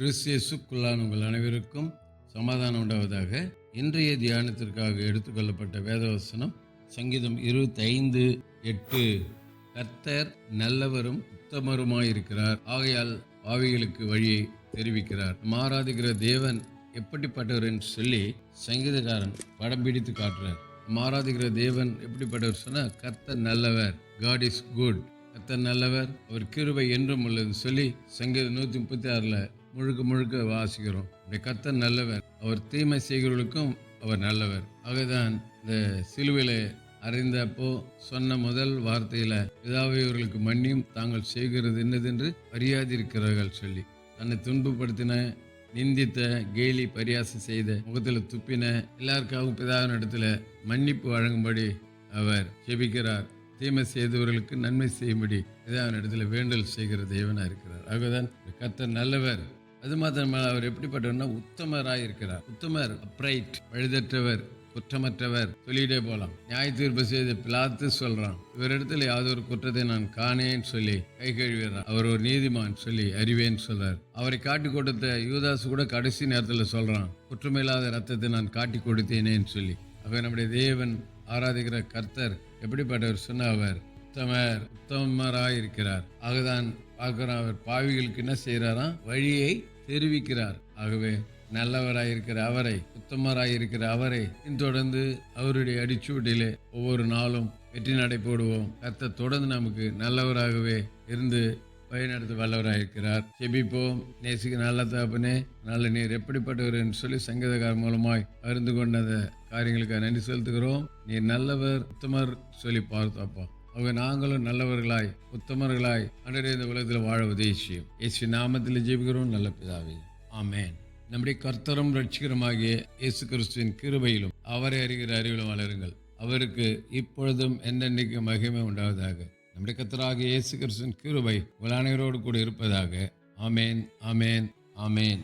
கிறிஸ்தியசுக்குள்ளான உங்கள் அனைவருக்கும் சமாதானம் உண்டாவதாக. இன்றைய தியானத்திற்காக எடுத்துக்கொள்ளப்பட்ட வேதவசனம் சங்கீதம் இருபத்தி ஐந்து எட்டு. கர்த்தர் நல்லவரும் உத்தமருமாயிருக்கிறார். ஆகையால் பாவிகளுக்கு வழியை தெரிவிக்கிறார். மாறாதுகிற தேவன் எப்படிப்பட்டவர் என்று சொல்லி சங்கீதக்காரன் படம் பிடித்து காட்டுறார். மாறாதுகிற தேவன் எப்படிப்பட்டவர் சொன்னால் கர்த்தர் நல்லவர் காட் இஸ் குட் கர்த்தர் நல்லவர் அவர் கிருபை என்றும் உள்ளதுன்னு சொல்லி சங்கீதம் நூற்றி முப்பத்தி ஆறில் முழுக்க முழுக்க வாசிக்கிறோம். இந்த கத்தர் நல்லவர். அவர் தீமை செய்கிறவர்களுக்கும் அவர் நல்லவர். ஆகதான் இந்த சிலுவையில அறிந்தப்போ சொன்ன முதல் வார்த்தையில பிதாவை இவர்களுக்கு மன்னியும் தாங்கள் செய்கிறது என்னதென்று அறியாதிருக்கிறார்கள் சொல்லி தன்னை துன்பப்படுத்தின நிந்தித்த கேலி பரியாசம் செய்த முகத்தில் துப்பின எல்லாருக்காகவும் பிதாவின் இடத்துல மன்னிப்பு வழங்கும்படி அவர் ஜெபிக்கிறார். தீமை செய்தவர்களுக்கு நன்மை செய்யும்படி பிதாவின் இடத்துல வேண்டல் செய்கிற தெய்வனாக இருக்கிறார். ஆகதான் கத்தர் நல்லவர். அது மாத்திரமல்ல அவர் எப்படிப்பட்டவர்னா உத்தமராய் இருக்கிறார். உத்தமர் அப்ரைட் வழிதற்றவர் குற்றமற்றவர். சொல்லிட்டே போலாம். நியாய தீர்ப்பு செய்து பிளாத்து சொல்றான். இவரிடத்துல ஒரு குற்றத்தை நான் காணேன்னு சொல்லி கை கழுவிடுறான். அவர் ஒரு நீதிமான் சொல்லி அறிவேன்னு சொல்றார். அவரை காட்டி கொடுத்த யூதாஸ் கூட கடைசி நேரத்தில் சொல்றான் குற்றமில்லாத ரத்தத்தை நான் காட்டி கொடுத்தேனேன்னு சொல்லி. அவர் நம்முடைய தேவன் ஆராதிக்கிற கர்த்தர் எப்படிப்பட்டவர் சொன்ன அவர் உத்தமர் உத்தமராய் இருக்கிறார் ஆகதான் பார்க்கிறோம் அவர் பாவிகளுக்கு என்ன செய்கிறாராம் வழியை தெரிவிக்கிறார். ஆகவே நல்லவராயிருக்கிற அவரை உத்தமராயிருக்கிற அவரை பின்தொடர்ந்து அவருடைய அடிச்சூட்டிலே ஒவ்வொரு நாளும் வெற்றி நடை போடுவோம். கத்த தொடர்ந்து நமக்கு நல்லவராகவே இருந்து வழிநடத்த வல்லவராயிருக்கிறார். செபிப்போம் நேசிக்கு நல்ல தகப்பனே நல்ல நீர் எப்படிப்பட்டவர் என்று சொல்லி சங்கீதக்காரர் மூலமாய் அறிந்து கொண்ட அந்த காரியங்களுக்கு நன்றி செலுத்துகிறோம். நீர் நல்லவர் உத்தமர் சொல்லி பார்த்தாப்பா அவங்க நாங்களும் நல்லவர்களாய் உத்தமர்களாய் அன்றே இந்த உலகத்தில் வாழ உதவி செய்யும் இயேசு நாமத்தில் ஜீவிக்கிறோம் நல்ல பிதாவே. ஆமேன். நம்முடைய கர்த்தரும் ரட்சிகரமாகிய இயேசு கிறிஸ்துவின் கிருபையிலும் அவரை அறிகிற அறிவிலும் வளருங்கள். அவருக்கு இப்பொழுதும் என்னென்னைக்கு மகிமை உண்டாவதாக. நம்முடைய கர்த்தராகிய இயேசு கிறிஸ்துவின் கிருபை உங்கள் அனைவரோடு கூட இருப்பதாக. ஆமேன் ஆமேன் ஆமேன்.